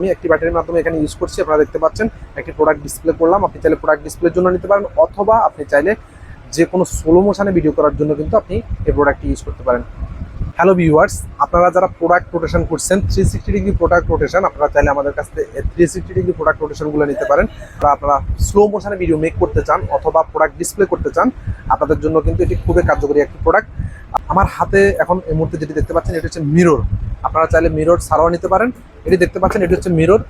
আমি একটি ব্যাটারির মাধ্যমে এখানে ইউজ করছি, আপনারা দেখতে পাচ্ছেন, একটি প্রোডাক্ট ডিসপ্লে করলাম। আপনি চাইলে প্রোডাক্ট ডিসপ্লের জন্য নিতে পারেন, অথবা আপনি চাইলে যে কোনো স্লো মোশানে ভিডিও করার জন্য কিন্তু আপনি এই প্রোডাক্টটি ইউজ করতে পারেন। হ্যালো ভিউয়ার্স আপনারা যারা প্রোডাক্ট রোটেশন করছেন three sixty degree product rotation আপনারা চাইলে আমাদের কাছ থেকে থ্রি সিক্সটি ডিগ্রি প্রোডাক্ট রোটেশনগুলো নিতে পারেন। বা আপনারা স্লো মোশনে ভিডিও মেক করতে চান, অথবা প্রোডাক্ট ডিসপ্লে করতে চান, আপনাদের জন্য কিন্তু এটি খুবই কার্যকরী একটি প্রোডাক্ট আমার হাতে এখন এই মুহূর্তে যেটি দেখতে পাচ্ছেন, এটি হচ্ছে মিরর আপনারা চাইলে মিরর ছাড়াও নিতে পারেন। এটি দেখতে পাচ্ছেন, এটি হচ্ছে মিরর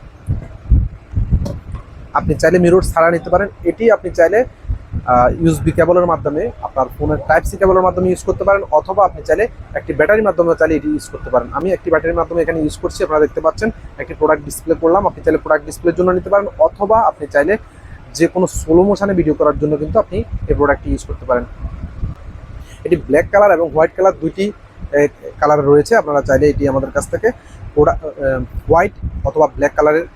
আপনি চাইলে মিরর ছাড়া নিতে পারেন। এটি আপনি চাইলে ইউএসবি কেবলের মাধ্যমে আপনার ফোনের টাইপ সি কেবলের মাধ্যমে ইউজ করতে পারেন, অথবা আপনি চাইলে একটি ব্যাটারির মাধ্যমে চাইলে এটি ইউজ করতে পারেন। আমি একটি ব্যাটারির মাধ্যমে এখানে ইউজ করছি, আপনারা দেখতে পাচ্ছেন, একটি প্রোডাক্ট ডিসপ্লে করলাম, আপনি চাইলে প্রোডাক্ট ডিসপ্লের জন্য নিতে পারেন, অথবা আপনি চাইলে যে কোনো স্লো মোশানে ভিডিও করার জন্য কিন্তু আপনি এই প্রোডাক্টটি ইউজ করতে পারেন। এটি ব্ল্যাক কালার এবং হোয়াইট কালার দুইটি কালার রয়েছে, আপনারা চাইলে এটি আমাদের কাছ থেকে হোয়াইট অথবা ব্ল্যাক কালারের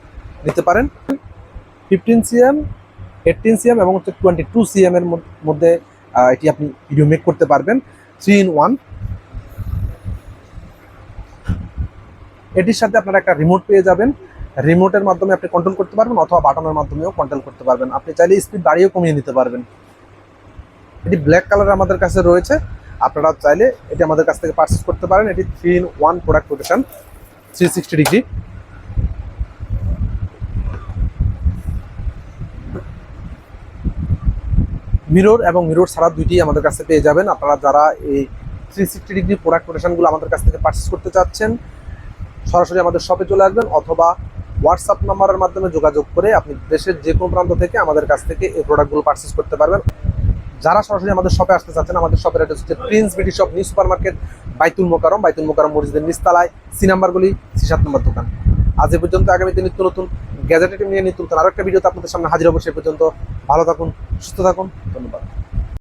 নিতে পারেন। ফিফটিন সিএম এইটিন সিএম এবং হচ্ছে টোয়েন্টি টু সিএম এর মধ্যে এটি আপনি ভিডিও মেক করতে পারবেন। থ্রি ইন ওয়ান এটির সাথে আপনারা একটা রিমোট পেয়ে যাবেন। রিমোটের মাধ্যমে আপনি কন্ট্রোল করতে পারবেন অথবা বাটনের মাধ্যমেও কন্ট্রোল করতে পারবেন। আপনি চাইলে স্পিড বাড়িয়েও কমিয়ে নিতে পারবেন। এটি ব্ল্যাক কালার আমাদের কাছে রয়েছে। আপনারা চাইলে এটি আমাদের কাছ থেকে পারচেস করতে পারেন। এটি three in one product rotation three sixty degree mirror এবং মিরর ছাড়া দুইটি আমাদের কাছে পেয়ে যাবেন। আপনারা যারা এই থ্রি সিক্সটি ডিগ্রি প্রোডাক্ট রোটেশনগুলো আমাদের কাছ থেকে পারচেস করতে চাচ্ছেন, সরাসরি আমাদের শপে চলে আসবেন অথবা হোয়াটসঅ্যাপ নাম্বারের মাধ্যমে যোগাযোগ করে আপনি দেশের যে কোনো প্রান্ত থেকে আমাদের কাছ থেকে এই প্রোডাক্টগুলো পারচেস করতে পারবেন। যারা সরাসরি আমাদের শপে আসতে চাচ্ছেন, আমাদের শপের অ্যাড্রেস হচ্ছে প্রিন্স বিটি শপ নিউ সুপার মার্কেট বাইতুল মোকারম। বাইতুল মোকারম মসজিদের নিস্তালায় সি নাম্বারগুলি সি সাত নম্বর দোকান। আজ এ পর্যন্ত আগামীতে নিত্য নতুন গ্যাজেটেড নিয়ে নিত্য নতুন আরও একটা ভিডিওতে আপনাদের সামনে হাজির হব। সে পর্যন্ত ভালো থাকুন, সুস্থ থাকুন। ধন্যবাদ।